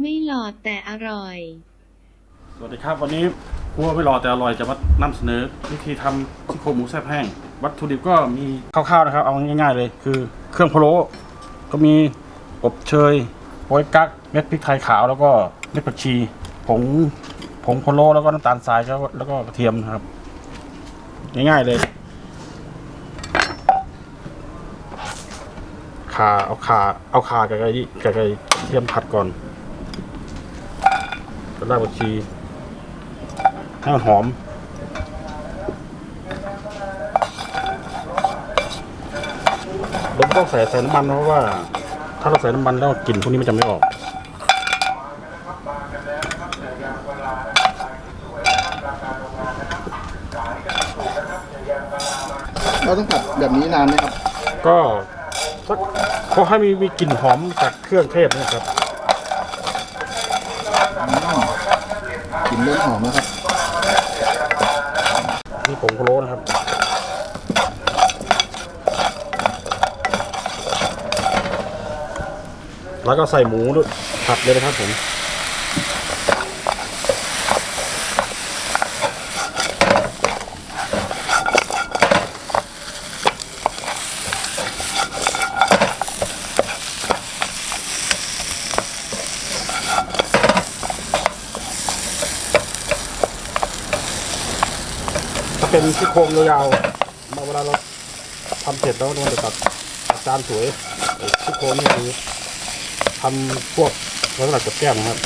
ไม่หลอดแต่อร่อย สวัสดีครับ วันนี้ครัวไม่รอดแต่อร่อยจะมานำเสนอ วิธีทำซี่โครงหมูแซ่บแห้ง วัตถุดิบก็มีคร่าวๆนะครับ เอาง่ายๆเลย คือเครื่องพะโล้ก็มีอบเชยโป๊ยกั๊กเม็ดพริกไทยขาวแล้วก็เม็ดผักชี ผงผงพะโล้แล้วก็น้ำตาลทรายแล้วก็แล้วก็กระเทียมนะครับ ง่ายๆเลยขาเอาขาเอาขากับไก่กับไก่เทียมผัดก่อน รากผักชีให้มันหอม เราต้องใส่ใส่น้ำมันเพราะว่า ถ้าเราใส่น้ำมันแล้วกลิ่นพวกนี้มันจะไม่ออก เราต้องผัดแบบนี้นานไหมครับ ก็สักพอให้มีมีกลิ่นหอมจากเครื่องเทศนะครับ ก ลิ่นเริ่มหอมแล้วครับนี่ผงพะโลนะครับแล้วก็ใส่หมูด้วยผัดเลยนะครับผม เป็นซี่โครงยาวๆมาเวลาเราทำเสร็จแล้วมันจะตัดตัดจานสวยไอ้ซี่โครงนี่คือทำพวกลักษณะกับแก้มนะครับ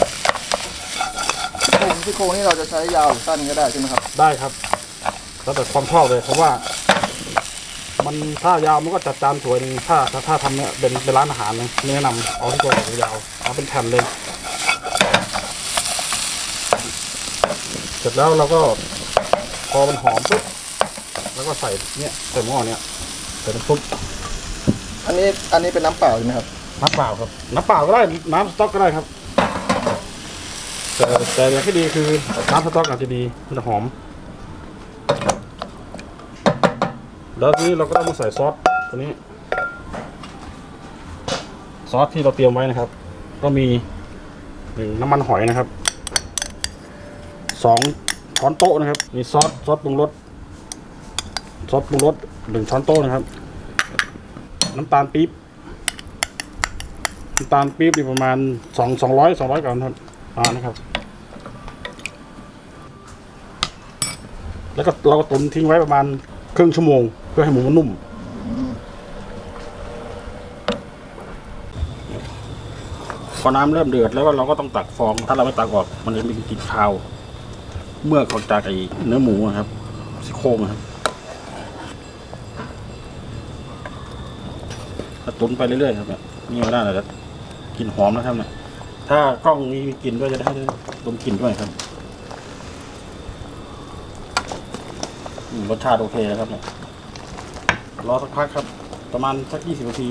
ซี่โครงซี่โครงนี่เราจะใช้ยาวหรือสั้นก็ได้ใช่ไหมครับ ได้ครับ แล้วแต่ความชอบเลยเพราะว่า มันถ้ายาวมันก็จัดจานสวยหนึงถ้าถ้าถ้าทำเนี่ยเป็นเป็นร้านอาหารนะไม่แนะนำเอาที่ตัวแบบยาวเอาเป็นแผ่นเลย เสร็จแล้วเราก็ พอมันหอมปุ๊บแล้วก็ใส่เนี่ยใส่หม้อเนี่ยใส่น้ำซุปอันนี้อันนี้เป็นน้ำเปล่าใช่ไหมครับ น้ำเปล่าครับ น้ำเปล่าก็ได้น้ำสต๊อกก็ได้ครับ แต่แต่อย่างที่ดีคือน้ำสต๊อกอาจจะดีมันจะหอม แล้วทีนี้เราก็ต้องมาใส่ซอสตัวนี้ ซอสที่เราเตรียมไว้นะครับ ก็มีหนึ่งน้ำมันหอยนะครับสอง ช้อนโต๊ะนะครับ มีซอสซอสปรุงรสซอสปรุงรสหนึ่งช้อนโต๊ะนะครับ น้ำตาลปี๊บน้ำตาลปี๊บนี่ประมาณสองสองร้อยสองร้อยกรัมครับอ่านะครับ แล้วก็เราก็ตุนทิ้งไว้ประมาณครึ่งชั่วโมง เพื่อให้หมูมันนุ่มพอน้ำเริ่มเดือดแล้วก็เราก็ต้องตักฟอง ถ้าเราไม่ตักออกมันจะมีกลิ่นคาว เมื่อกออกจากไอเนื้อหมูครับซี่โครงครับตุนไปเรื่อยๆครับเนี่ยนี่ไม่ได้เลยกลิ่นหอมนะครับเนี่ยถ้ากล้องนี้มีกลิ่นด้วยจะได้ดมกลิ่นด้วยครับรสชาติโอเคนะครับเนี่ยรอสักพักครับ ประมาณสักยี่สิบนาที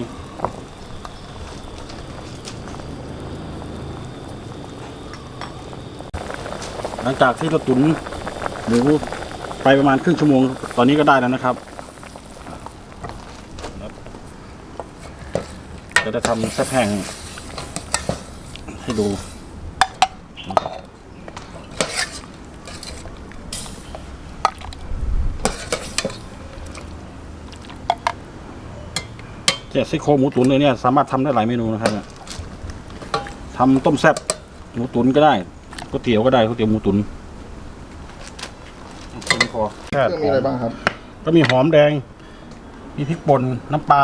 หลังจากที่เราตุ๋นหมูไปประมาณครึ่งชั่วโมง ตอนนี้ก็ได้แล้วนะครับ จะได้ทำแซ่บแห้งให้ดูเจ้าซี่โครงหมูตุ๋นเลยเนี่ยสามารถทำได้หลายเมนูนะครับทำต้มแซ่บหมูตุ๋นก็ได้ ก๋วยเตี๋ยวก็ได้ก๋วยเตี๋ยวหมูตุ๋นแค่นี้พอเครื่องมีอะไรบ้างครับ ก็มีหอมแดง มีพริกป่นน้ำปลา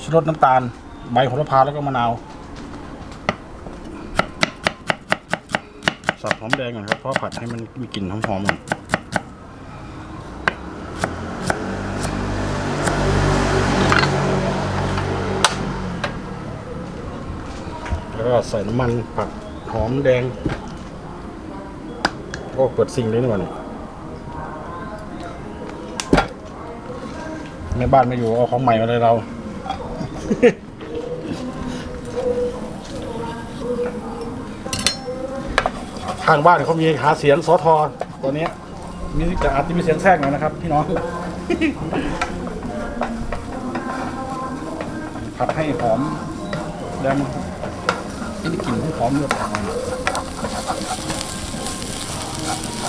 ชูรสน้ำตาล ใบโหระพาแล้วก็มะนาว สับหอมแดงก่อนครับ เพราะผัดให้มันมีกลิ่นหอมๆก่อนแล้วก็ใส่น้ำมันผัดหอมแดง โอ้เปิดซิงเลยนี่หว่าเนี่ยแม่บ้านไม่อยู่เอาของใหม่มาเลยเราข้างบ้านเขามีหาเสียงสอทอตัวเนี้ยมีแต่อาจจะมีเสียงแทรกหน่อยนะครับพี่น้อง ผัดให้หอมแดงให้ได้กลิ่นหอมเลือดออกมา แล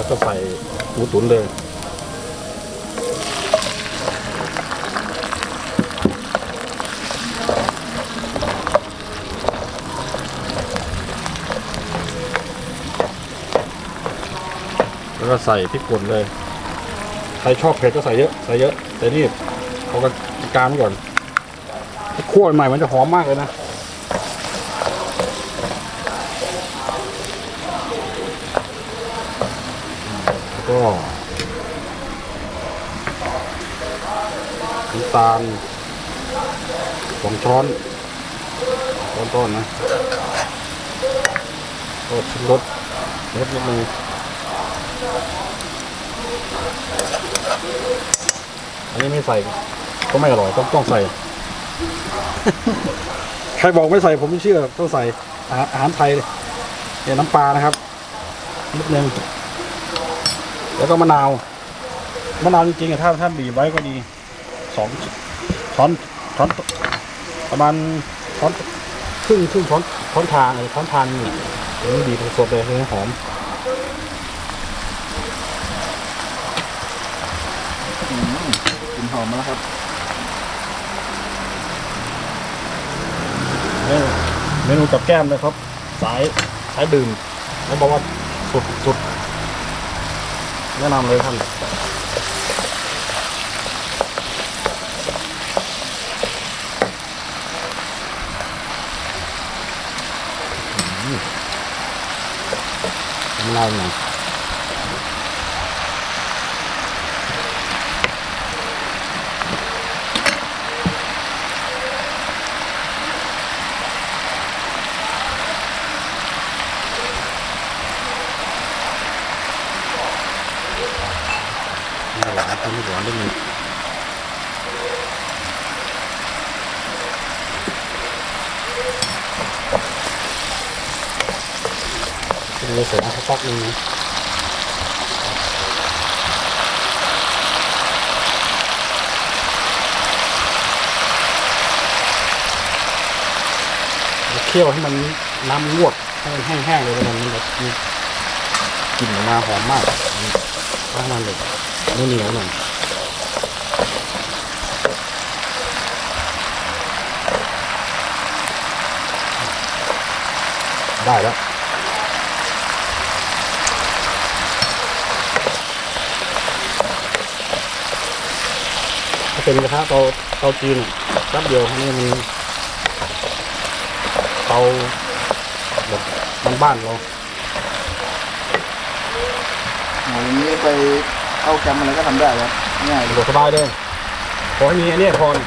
้วก็ใส่หมูตุ๋นเลยแล้วก็ใส่พริกป่นเลย ใครชอบเผ็ดก็ใส่เยอะ ใส่เยอะ แต่นี่เขาก็กลางก่อน คั่วใหม่มันจะหอมมากเลยนะแล้วก็น้ำตาลสองช้อนช้อนต้นนะก็ชิมรสรสนิดนึงอันนี้ไม่ใส่ก็ไม่อร่อยต้องต้องใส่ ใครบอกไม่ใส่ผมไม่เชื่อต้องใส่อาหารอาหารไทยเนี่ยน้ำปลานะครับนิดนึงแล้วก็มะนาวมะนาวจริงๆอะถ้าถ้าบีบไว้ก็ดีสองช้อนช้อนประมาณช้อนครึ่งครึ่งช้อนช้อนทานเลยช้อนทานนี่ถึงบีบสดเลยให้หอมอืมกลิ่นหอมมาแล้วครับ เมนู เมนูกับแก้มเลยครับ สายสายดื่มเขาบอกว่าสุดสุดแนะนำเลยท่านอืมน้ำลายหน่อย หวนไม่หวนได้ไหมเป็นเลยเสร็จนะสักพักนึงเคี่ยวให้มันน้ำลวกให้มันแห้งๆเลยแล้วมันแบบมีกลิ่นออกมาหอมมากข้างมันเลยเหนียวหน่อย ได้แล้วถ้าเป็นกระทะเตาเตาจีนแป๊บเดียวนี่มันเตาแบบบ้านๆเราอ๋ออย่างนี้ไปเข้าแคมป์อะไรก็ทำได้ครับง่ายเลสะดวยกสบายเลยขอให้มีอันเนี้ยพอเนี่ย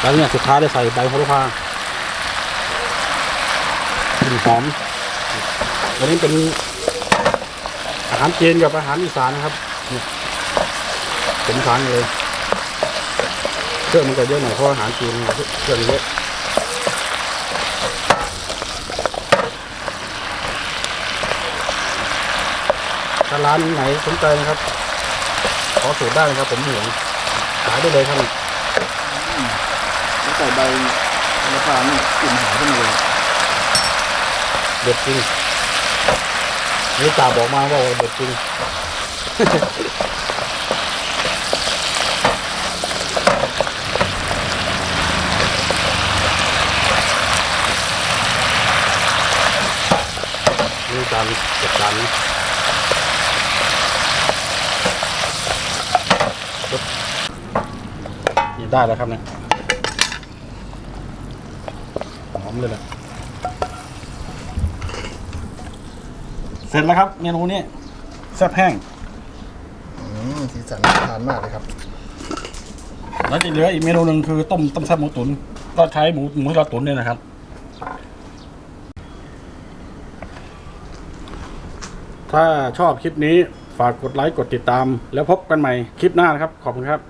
แล้วเนี่ยสุดท้ายได้ใส่ใบโหระพากลิ่นหอมวันนี้เป็นอาหารจีนกับอาหารอีสานนะครับเนี่ยผมทานเลยเครื่องมันจะเยอะหน่อยเพราะอาหารจีนเครื่องเยอะถ้าร้านไหนสนใจนะครับ ขอสูตรได้นะครับผมห่วงขายได้เลยครับ ใส่ใบมะพร้าวนี่กลิ่นหอมขึ้นมาเลยเด็ดจริงนี่จ่าบอกมาว่าเด็ดจริงนี่จานจัดจานนี้ปึ๊บนี่ได้แล้วครับเนี่ยห อมเลยแหละเสร็จแล้วครับ เมนูนี้แซ่บแห้งอืมสีสันน่าทานมากเลยครับ แล้วจะเหลืออีกเมนูหนึ่งคือต้มต้มแซ่บหมูตุ๋นก็ใช้หมูหมูที่เราตุ๋นเนี่ยนะครับ ถ้าชอบคลิปนี้ฝากกดไลค์กดติดตาม แล้วพบกันใหม่คลิปหน้านะครับ ขอบคุณครับ